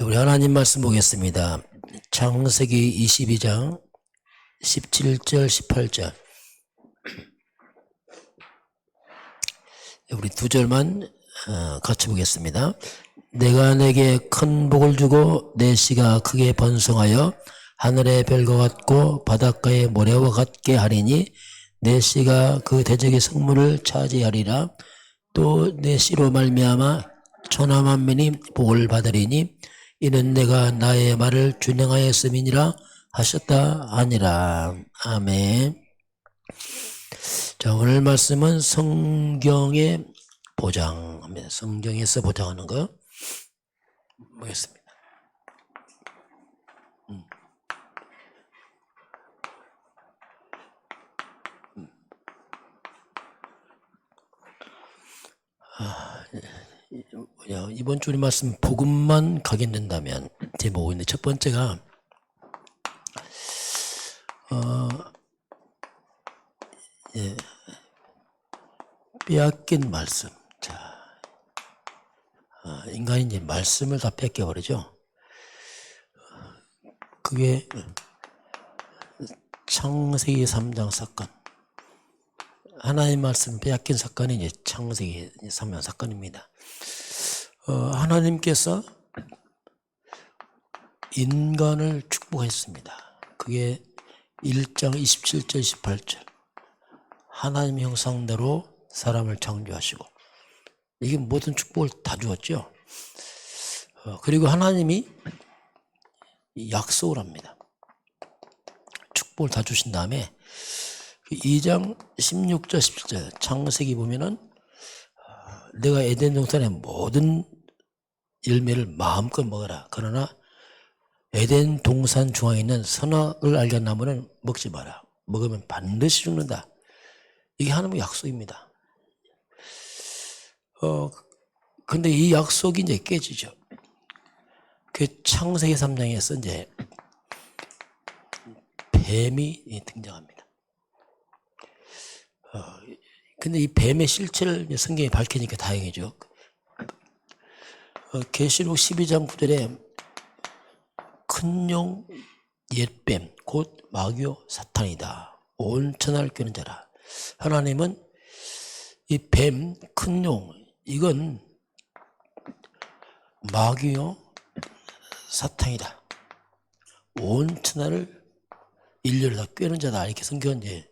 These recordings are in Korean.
우리 하나님 말씀 보겠습니다. 창세기 22장 17절 18절 우리 두 절만 어, 같이 보겠습니다. 내가 내게 큰 복을 주고 내 씨가 크게 번성하여 하늘의 별과 같고 바닷가의 모래와 같게 하리니 내 씨가 그 대적의 성문을 차지하리라 또 내 씨로 말미암아 천하 만민이 복을 받으리니 이는 내가 나의 말을 준행하였음이니라 하셨다 하니라. 아멘. 자 오늘 말씀은 성경의 보장합니다 성경에서 보장하는 거. 보겠습니다 이번 주 우리 말씀 복음만 각인된다면 제목인데 첫 번째가 어, 예, 빼앗긴 말씀. 자, 아, 인간이 이제 말씀을 다 뺏겨 버리죠. 그게 창세기 3장 사건. 하나님 말씀 빼앗긴 사건이 창세기 3장 사건입니다. 어, 하나님께서 인간을 축복했습니다. 그게 1장 27절 18절 하나님 형상대로 사람을 창조하시고 이게 모든 축복을 다 주었죠. 어, 그리고 하나님이 이 약속을 합니다. 축복을 다 주신 다음에 그 2장 16절 17절 창세기 보면은 어, 내가 에덴 동산의 모든 열매를 마음껏 먹어라. 그러나 에덴 동산 중앙에 있는 선악을 알게 나무는 먹지 마라. 먹으면 반드시 죽는다. 이게 하나님의 약속입니다. 어, 근데 이 약속이 이제 깨지죠. 그 창세기 3장에서 이제 뱀이 등장합니다. 어, 근데 이 뱀의 실체를 성경이 밝히니까 다행이죠. 어, 계시록 12장 9절에 큰 용 옛뱀 곧 마귀요 사탄이다. 온 천하를 끄는 자라. 하나님은 이 뱀 큰 용 이건 마귀요 사탄이다. 온 천하를 인류를 다 꿰는 자다. 이렇게 성경은 이제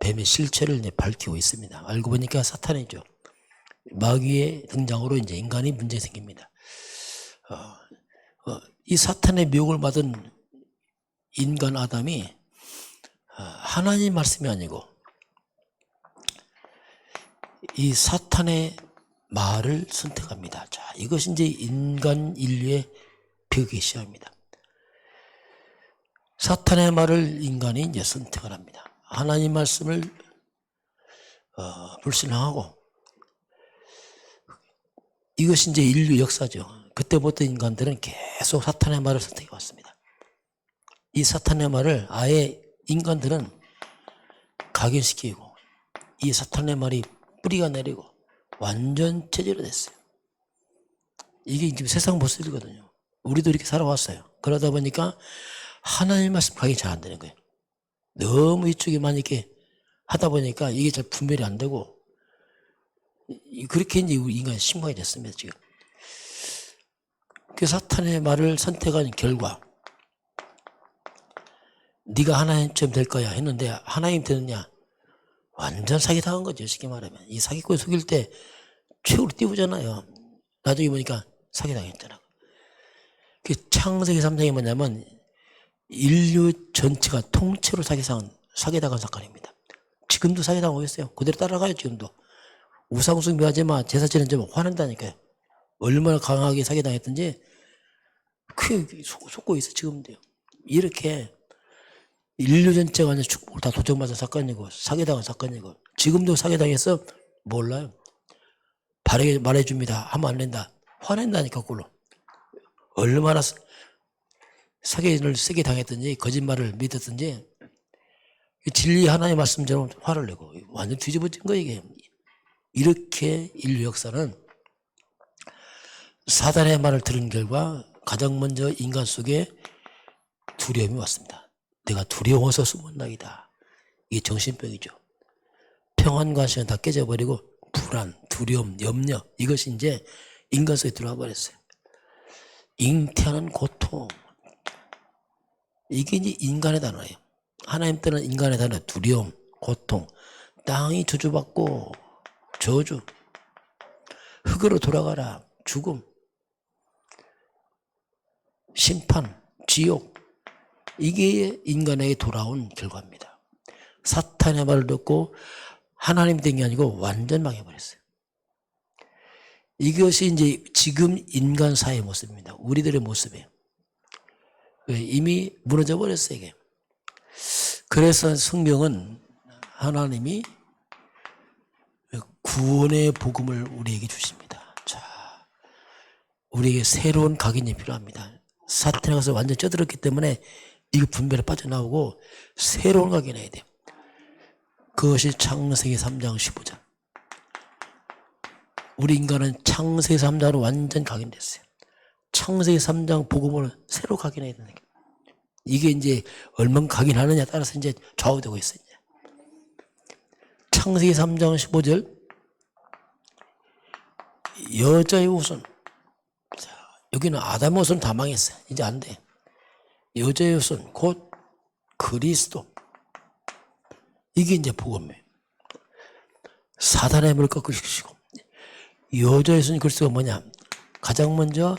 뱀의 실체를 밝히고 있습니다. 알고 보니까 사탄이죠. 마귀의 등장으로 이제 인간이 문제 생깁니다. 어, 어, 이 사탄의 미혹을 받은 인간 아담이 어, 하나님 말씀이 아니고 이 사탄의 말을 선택합니다. 자, 이것이 이제 인간 인류의 벽이 시작입니다. 사탄의 말을 인간이 이제 선택을 합니다. 하나님 말씀을 어, 불신하고 이것이 이제 인류 역사죠. 그때부터 인간들은 계속 사탄의 말을 선택해 왔습니다. 이 사탄의 말을 아예 인간들은 각인시키고 이 사탄의 말이 뿌리가 내리고 완전 체제로 됐어요. 이게 지금 세상 모습이거든요. 우리도 이렇게 살아왔어요. 그러다 보니까 하나님 말씀 각이 잘안 되는 거예요. 너무 이쪽에만 이렇게 하다 보니까 이게 잘 분별이 안 되고 이- 그렇게 이제 우리 인간이 심각이 됐습니다, 지금. 그 사탄의 말을 선택한 결과 네가 하나님처럼 될 거야 했는데 하나님 되느냐? 완전 사기당한 거죠, 쉽게 말하면. 이 사기꾼 속일 때 최고로 띄우잖아요. 나중에 보니까 사기당했잖아. 그 창세기 3장이 뭐냐면 인류 전체가 통째로 사기당, 사기당한 사건입니다. 지금도 사기당하고 있어요. 그대로 따라가요, 지금도. 우상숭배하지 마, 제사 지는 좀 화낸다니까요. 얼마나 강하게 사기당했든지 크게 속- 속고 있어, 지금도요. 이렇게 인류 전체가 완전 축복을 다 도청받은 사건이고 사기당한 사건이고 지금도 사기당해서 몰라요. 바르게 말해줍니다. 하면 안 된다. 화낸다니까 그걸로. 얼마나 사- 사기를 세게 당했든지 거짓말을 믿었든지 진리 하나의 말씀처럼 화를 내고 완전 뒤집어진 거 이게. 이렇게 인류 역사는 사단의 말을 들은 결과 가장 먼저 인간 속에 두려움이 왔습니다. 내가 두려워서 숨었나이다. 이게 정신병이죠. 평안과 시간 다 깨져버리고 불안, 두려움, 염려 이것이 이제 인간 속에 들어와 버렸어요. 잉태하는 고통 이게 이제 인간의 단어예요. 하나님 때는 인간의 단어 두려움, 고통, 땅이 저주받고 저주, 흙으로 돌아가라, 죽음, 심판, 지옥 이게 인간에게 돌아온 결과입니다. 사탄의 말을 듣고 하나님 된 게 아니고 완전 망해버렸어요. 이것이 이제 지금 인간 사회의 모습입니다. 우리들의 모습이에요. 왜? 이미 무너져 버렸어요, 이게. 그래서 성경은 하나님이 구원의 복음을 우리에게 주십니다. 자, 우리에게 새로운 각인이 필요합니다. 사탄에 가서 완전 쪄들었기 때문에 이거 분별에 빠져나오고 새로운 각인해야 돼요. 그것이 창세기 3장 15절. 우리 인간은 창세기 3장으로 완전 각인됐어요. 창세기 3장 복음을 새로 각인해야 되는 게. 이게 이제 얼마나 각인하느냐 따라서 이제 좌우되고 있어요. 창세기 3장 15절 여자의 옷은 자, 여기는 아담의 옷은 다 망했어요. 이제 안 돼. 여자의 옷은 곧 그리스도 이게 이제 복음이에요. 사단의 물을 꺾으시고 여자의 손이 그리스도가 뭐냐? 가장 먼저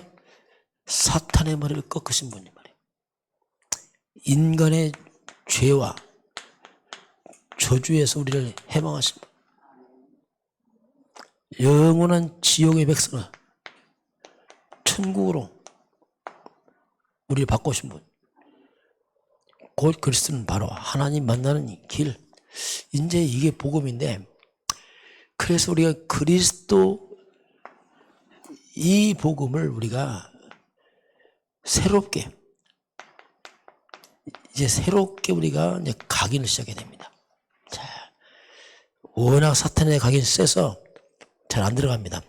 사탄의 머리를 꺾으신 분이 말이에요. 인간의 죄와 저주에서 우리를 해방하신 분. 영원한 지옥의 백성을 천국으로 우리를 바꾸신 분. 곧 그리스도는 바로 하나님 만나는 길. 이제 이게 복음인데 그래서 우리가 그리스도 이 복음을 우리가 새롭게 이제 새롭게 우리가 이제 각인을 시작해야 됩니다. 자, 워낙 사탄의 각인이 세서 잘 안 들어갑니다.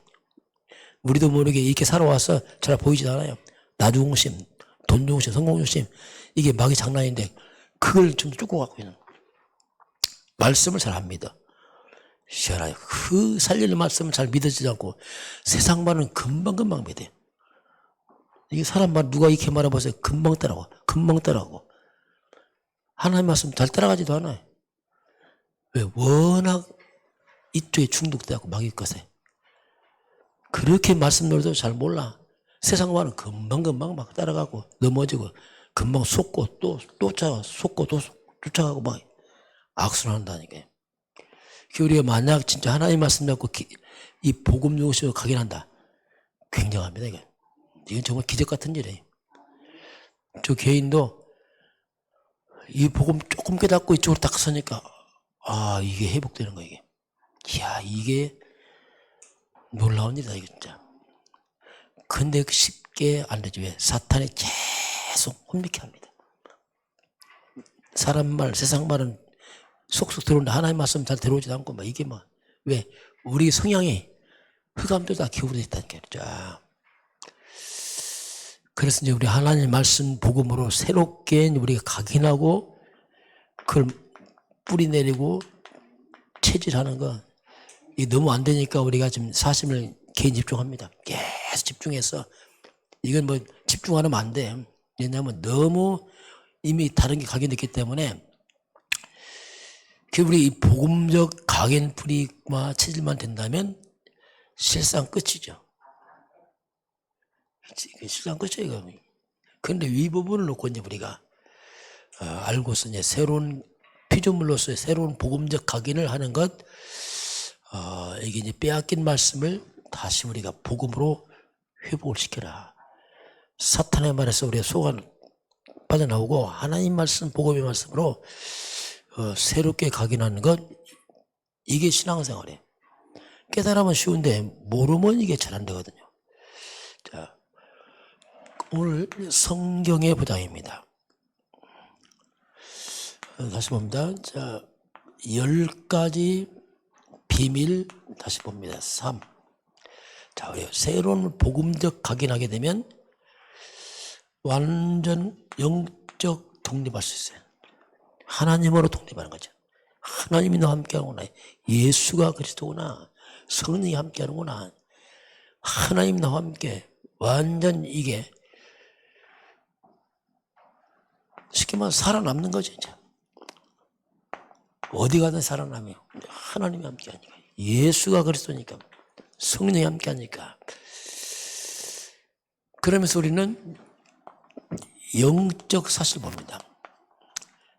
우리도 모르게 이렇게 살아와서 잘 보이지 않아요. 나중심, 돈중심, 성공중심 이게 막이 장난인데 그걸 좀 쫓고 갖고 있는 말씀을 잘 안 믿어. 시원하게 그 살리는 말씀을 잘 믿어지지 않고 세상 말은 금방금방 믿어요. 이게 사람 말 누가 이렇게 말해보세요. 금방 따라고 금방 따라고 하나님 말씀 잘 따라가지도 않아요. 왜? 워낙 이쪽에 중독돼갖고 막 있거세. 그렇게 말씀 놀도 잘 몰라. 세상 말은 금방금방 막 따라가고 넘어지고 금방 속고 또, 또 쫓아가, 속고 또 쫓아가고 막 악순환한다니까요. 그 우리가 만약 진짜 하나님 말씀 잡고 기- 이 복음 중심으로 각인한다. 굉장합니다, 이거. 이건 정말 기적 같은 일이에요. 저 개인도 이 복음 조금 깨닫고 이쪽으로 딱 서니까 아, 이게 회복되는 거야, 이게. 이야, 이게 놀라운 일이다, 이거 진짜. 근데 그 쉽게 안 되죠. 왜? 사탄이 계속 혼미케 합니다. 사람 말, 세상 말은 속속 들어오는데 하나님 말씀 잘 들어오지도 않고 막 이게 뭐 왜? 우리 성향이 흑암도 다 기울어 있다니까요. 자. 그래서 이제 우리 하나님 말씀 복음으로 새롭게 우리가 각인하고 그걸 뿌리 내리고 체질하는 거이 너무 안 되니까 우리가 지금 사심을 개인 집중합니다. 계속 집중해서 이건 뭐 집중 안 하면 안 돼. 왜냐하면 너무 이미 다른 게 각인됐기 때문에 그 우리 이 복음적 각인 뿌리와 체질만 된다면 실상 끝이죠. 실상 끝이에요. 이거. 근데 위 부분을 놓고 이제 우리가 어, 알고서 이제 새로운 피조물로서의 새로운 복음적 각인을 하는 것, 어, 이게 이제 빼앗긴 말씀을 다시 우리가 복음으로 회복을 시켜라. 사탄의 말에서 우리가 속아 빠져나오고 하나님 말씀, 복음의 말씀으로 어, 새롭게 각인하는 것, 이게 신앙생활이에요. 깨달으면 쉬운데 모르면 이게 잘 안 되거든요. 자, 오늘 성경의 부장입니다. 어, 다시 봅니다. 자, 열 가지 비밀 다시 봅니다. 3. 자, 새로운 복음적 각인하게 되면 완전 영적 독립할 수 있어요. 하나님으로 독립하는 거죠. 하나님이 너와 함께하구나. 예수가 그리스도구나. 성령이 함께하는구나. 하나님 나와 함께 완전 이게 쉽게 말해 살아남는 거죠 이제. 어디 가든 살아남아요. 하나님이 함께하니까. 예수가 그리스도니까. 성령이 함께하니까. 그러면서 우리는 영적 사실 봅니다.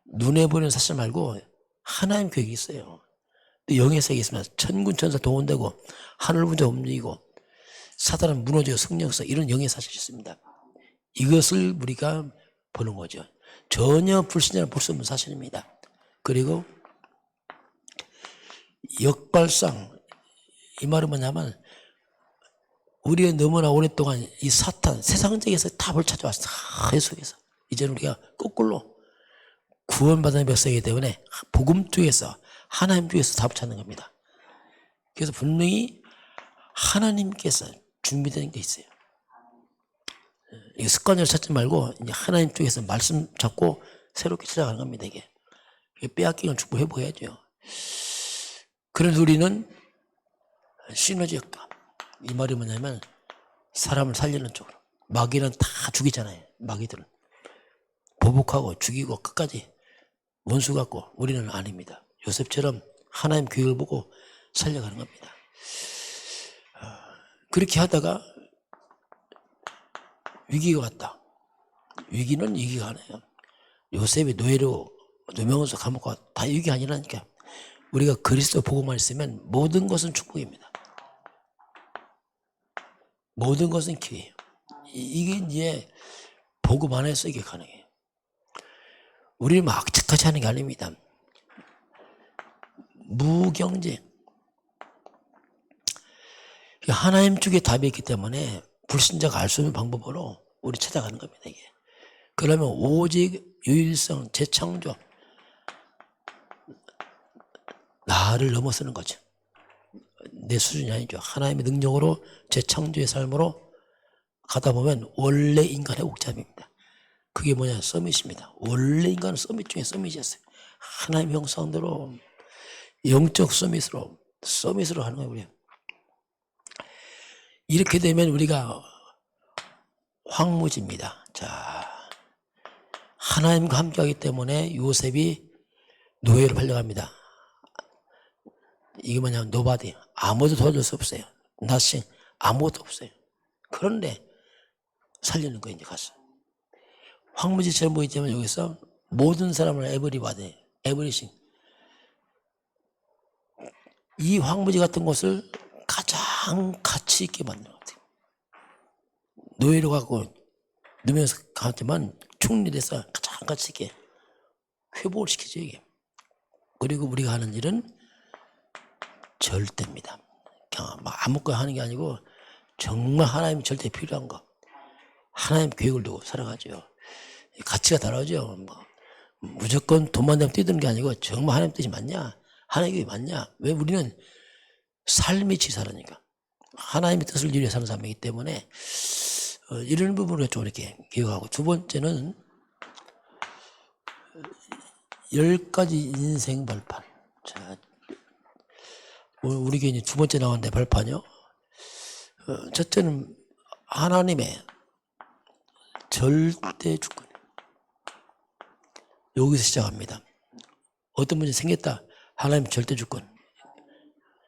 눈에 보이는 사실 말고 하나님 계획이 있어요. 또 영의 세계 있으면 천군 천사 동원되고 하늘 문제 움직이고 사단은 무너지고 성령서 이런 영의 사실이 있습니다. 이것을 우리가 보는 거죠. 전혀 불신자는 볼수 없는 사실입니다. 그리고 역발상 이 말은 뭐냐면 우리가 너무나 오랫동안 이 사탄 세상적에서 답을 찾아왔어 다 속에서 이제는 우리가 거꾸로 구원받은 백성이기 때문에 복음 쪽에서 하나님 쪽에서 답을 찾는 겁니다. 그래서 분명히 하나님께서 준비된 게 있어요. 이게 습관적으로 찾지 말고 이제 하나님 쪽에서 말씀 잡고 새롭게 시작하는 겁니다. 이게 빼앗긴 걸 축복해 보야죠. 그래서 우리는 시너지 효과. 이 말이 뭐냐면 사람을 살리는 쪽으로. 마귀는 다 죽이잖아요. 마귀들은. 보복하고 죽이고 끝까지 원수 같고 우리는 아닙니다. 요셉처럼 하나님 교육을 보고 살려가는 겁니다. 아, 그렇게 하다가 위기가 왔다. 위기는 위기가 아니에요. 요셉이 노예로 누명원서 감옥 가다 위기 아니라니까. 우리가 그리스도 보고만 있으면 모든 것은 축복입니다. 모든 것은 기회예요. 이- 이게 이제 복음 안에서 이게 가능해요. 우리는 막 악착같이 하는 게 아닙니다. 무경쟁. 하나님 쪽에 답이 있기 때문에 불신자가 알수 없는 방법으로 우리 찾아가는 겁니다. 이게. 그러면 오직 유일성, 재창조, 나를 넘어서는 거죠. 내 수준이 아니죠. 하나님의 능력으로 재창조의 삶으로 가다 보면 원래 인간의 옥잡입니다. 그게 뭐냐? 서밋입니다. 원래 인간은 서밋 중에 서밋이었어요. 하나님 형상대로 영적 서밋으로 서밋으로 하는 거예요. 우리. 이렇게 되면 우리가 황무지입니다. 자, 하나님과 함께하기 때문에 요셉이 노예로 팔려갑니다. 이게 뭐냐면 노바디 아무도 도와줄 수 없어요. 나싱 아무것도 없어요. 그런데 살리는 거예요 이제 가서 황무지처럼 보이지만 여기서 모든 사람을 에브리바디 에브리싱 이 황무지 같은 곳을 가장 가치 있게 만드는 것 같아요. 노예로 가고 누면서 가지만 총리돼서 가장 가치 있게 회복을 시키죠 이게. 그리고 우리가 하는 일은 절대입니다. 그냥 막 아무거나 하는 게 아니고 정말 하나님이 절대 필요한 거. 하나님 계획을 두고 살아가죠. 가치가 다르죠. 뭐 무조건 돈만 되면 뛰드는 게 아니고 정말 하나님 뜻이 맞냐? 하나님 이 맞냐? 왜 우리는 삶이 지사라니까. 하나님의 뜻을 위해 사는 사람이기 때문에 어, 이런 부분을 좀 이렇게 기억하고 두 번째는 열 가지 인생 발판. 자, 오늘 우리 교회 이제 두 번째 나왔는데 발판이요. 어, 첫째는 하나님의 절대 주권. 여기서 시작합니다. 어떤 문제 생겼다. 하나님 절대 주권.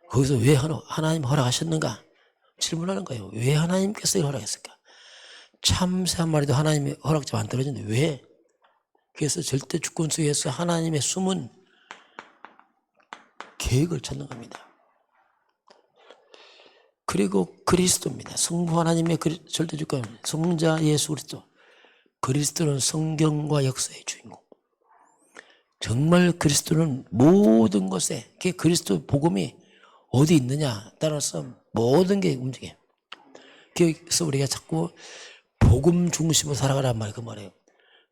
거기서 왜 하나, 하나님 허락하셨는가? 질문하는 거예요. 왜 하나님께서 이걸 허락했을까? 참새 한 마리도 하나님의 허락자 안 떨어지는데 왜? 그래서 절대 주권 속에서 하나님의 숨은 계획을 찾는 겁니다. 그리고 그리스도입니다. 성부 하나님의 절대 주권, 성자 예수 그리스도. 그리스도는 성경과 역사의 주인공. 정말 그리스도는 모든 것에 그 그리스도 복음이 어디 있느냐 따라서 모든 게 움직여. 그래서 우리가 자꾸 복음 중심으로 살아가란 말이 그 말이에요.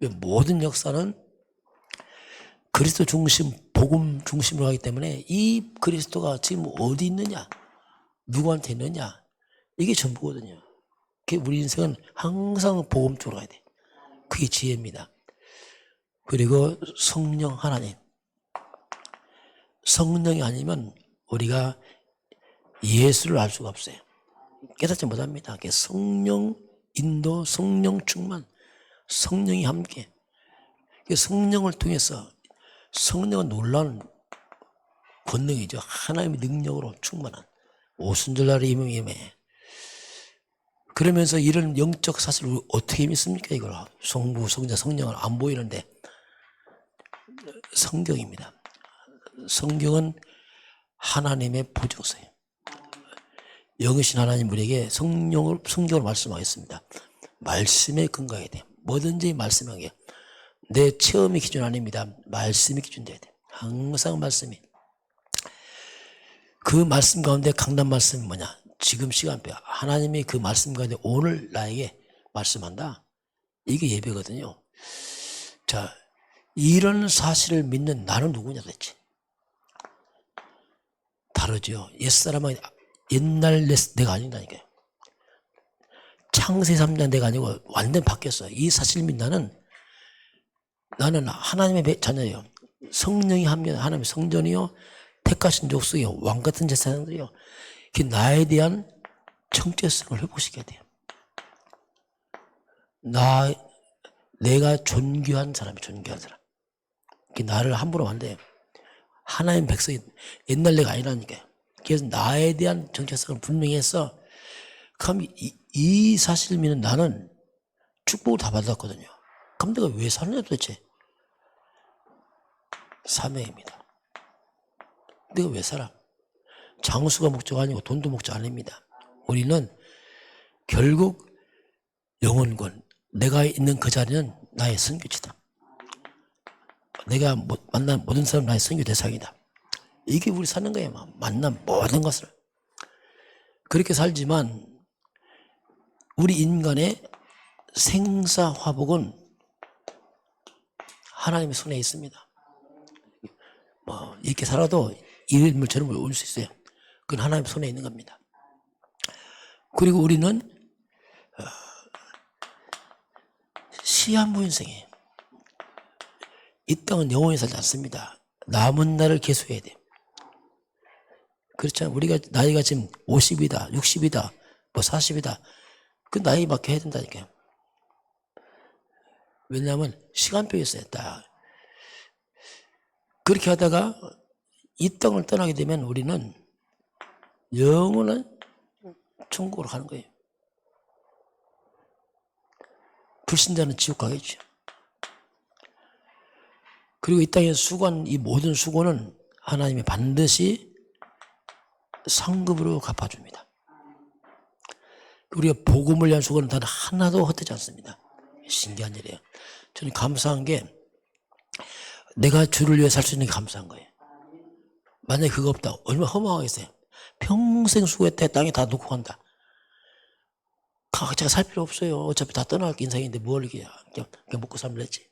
왜 모든 역사는 그리스도 중심, 복음 중심으로 하기 때문에 이 그리스도가 지금 어디 있느냐, 누구한테 있느냐, 이게 전부거든요. 그 우리 인생은 항상 복음 쪽으로 가야 돼. 그게 지혜입니다. 그리고 성령 하나님. 성령이 아니면 우리가 예수를 알 수가 없어요. 깨닫지 못합니다. 성령 인도, 성령 충만, 성령이 함께. 그 성령을 통해서 성령은 놀라운 권능이죠. 하나님의 능력으로 충만한 오순절날의 임임에 그러면서 이런 영적 사실을 어떻게 믿습니까? 이걸 성부, 성자, 성령을 안 보이는데 성경입니다. 성경은 하나님의 보조서예요. 영이신 하나님 우리에게 성령을 성경을 말씀하겠습니다. 말씀에 근거해야 돼. 뭐든지 말씀하게. 내 체험이 기준 아닙니다. 말씀이 기준 돼야 돼. 항상 말씀이. 그 말씀 가운데 강단 말씀이 뭐냐? 지금 시간표. 하나님이 그 말씀 가운데 오늘 나에게 말씀한다. 이게 예배거든요. 자, 이런 사실을 믿는 나는 누구냐 도대체. 다르죠. 옛사람은 옛날 내- 내가 아닌다니까요. 창세 3년 내가 아니고 완전 바뀌었어. 이 사실 믿 나는 하나님의 배- 자녀예요. 성령이 함께 하나님의 성전이요. 택하신 족속이요. 왕 같은 제사장들이요. 그 나에 대한 정체성을 회복시켜야 돼요. 나, 내가 존귀한 사람이 존귀한 사람. 그 나를 함부로 안 돼요. 하나님 백성이 옛날 내가 아니라니까요. 그래서 나에 대한 정체성을 분명히 해서 그럼 이, 이 사실을 믿는 나는 축복을 다 받았거든요. 그럼 내가 왜 사느냐 도대체? 사명입니다. 내가 왜 살아? 장수가 목적 아니고 돈도 목적 아닙니다. 우리는 결국 영혼권, 내가 있는 그 자리는 나의 선교지다. 내가 모- 만난 모든 사람 나의 선교 대상이다. 이게 우리 사는 거예요. 막. 만난 모든 것을. 그렇게 살지만 우리 인간의 생사화복은 하나님의 손에 있습니다. 뭐 이렇게 살아도 이름을 저름을 올수 있어요. 그건 하나님 손에 있는 겁니다. 그리고 우리는 어, 시한부 인생이에요. 이 땅은 영원히 살지 않습니다. 남은 날을 계수해야 돼. 그렇잖아. 우리가 나이가 지금 50이다, 60이다, 뭐 40이다. 그 나이 맞게 해야 된다니까요. 왜냐하면 시간표에 있어요. 딱. 그렇게 하다가 이 땅을 떠나게 되면 우리는 영원한 천국으로 가는 거예요. 불신자는 지옥 가겠죠. 그리고 이 땅의 수고한 이 모든 수고는 하나님이 반드시 상급으로 갚아줍니다. 우리가 복음을 위한 수고는 단 하나도 헛되지 않습니다. 신기한 일이에요. 저는 감사한 게 내가 주를 위해 살 수 있는 게 감사한 거예요. 만약에 그거 없다. 얼마나 허망하겠어요. 평생 수고했다. 땅에 다 놓고 간다. 각자가 살 필요 없어요. 어차피 다 떠날 인생인데 뭘 그냥, 그냥 먹고 살면 되지.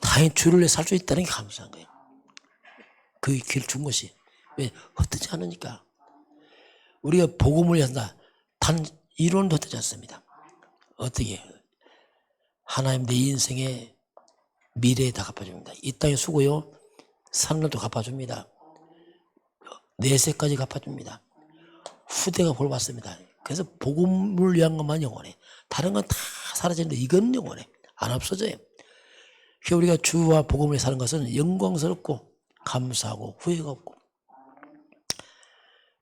다행히 주를 위해 살 수 있다는 게 감사한 거예요. 그길 준 것이. 왜? 헛되지 않으니까. 우리가 복음을 위한다. 단 이론도 헛되지 않습니다. 어떻게? 하나님 내 인생의 미래에 다 갚아줍니다. 이 땅의 수고요. 사는 날도 갚아줍니다. 내세까지 갚아줍니다. 후대가 볼 받습니다. 그래서 복음을 위한 것만 영원해. 다른 건 다 사라지는데 이건 영원해. 안 없어져요. 그러니까 우리가 주와 복음을 사는 것은 영광스럽고 감사하고 후회가 없고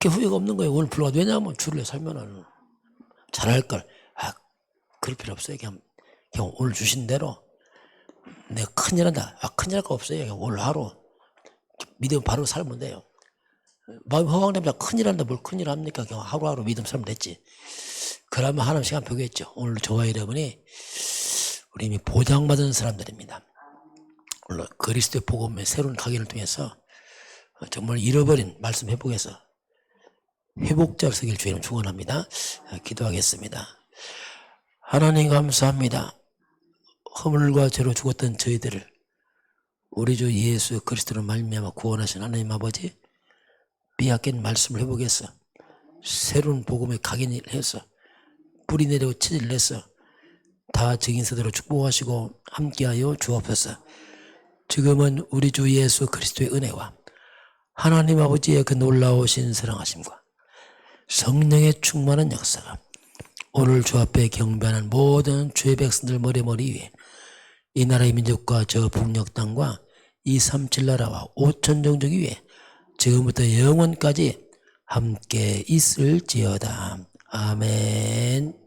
그 후회가 없는 거예요. 오늘 불러도 왜냐하면 주를 살면은 잘할 걸. 아, 그럴 필요 없어요. 그냥, 그냥 오늘 주신 대로 내가 큰일 한다. 아, 큰일 할 거 없어요. 그냥 오늘 하루 믿음 바로 살면 돼요. 마음 허황되면 큰일 한다. 뭘 큰일 합니까? 그냥 하루하루 믿음 살면 됐지. 그러면 하나님 시간 표기했죠. 오늘 저와 여러분이 우리 이미 보장받은 사람들입니다. 물론 그리스도의 복음의 새로운 각인을 통해서 정말 잃어버린 말씀 회복해서 회복자를 쓰길 주님 축원합니다. 기도하겠습니다. 하나님 감사합니다. 허물과 죄로 죽었던 저희들을 우리 주 예수 그리스도로 말미암아 구원하신 하나님 아버지 빼앗긴 말씀을 회복해서 새로운 복음의 각인을 해서 뿌리 내리고 치질 내서 다 증인세대로 축복하시고 함께하여 주옵소서. 지금은 우리 주 예수 그리스도의 은혜와 하나님 아버지의 그 놀라우신 사랑하심과 성령의 충만한 역사가 오늘 주 앞에 경배하는 모든 주의 백성들 머리머리 위에 이 나라의 민족과 저 북녘 땅과 이 삼칠 나라와 오천 종족 위에 지금부터 영원까지 함께 있을지어다. 아멘.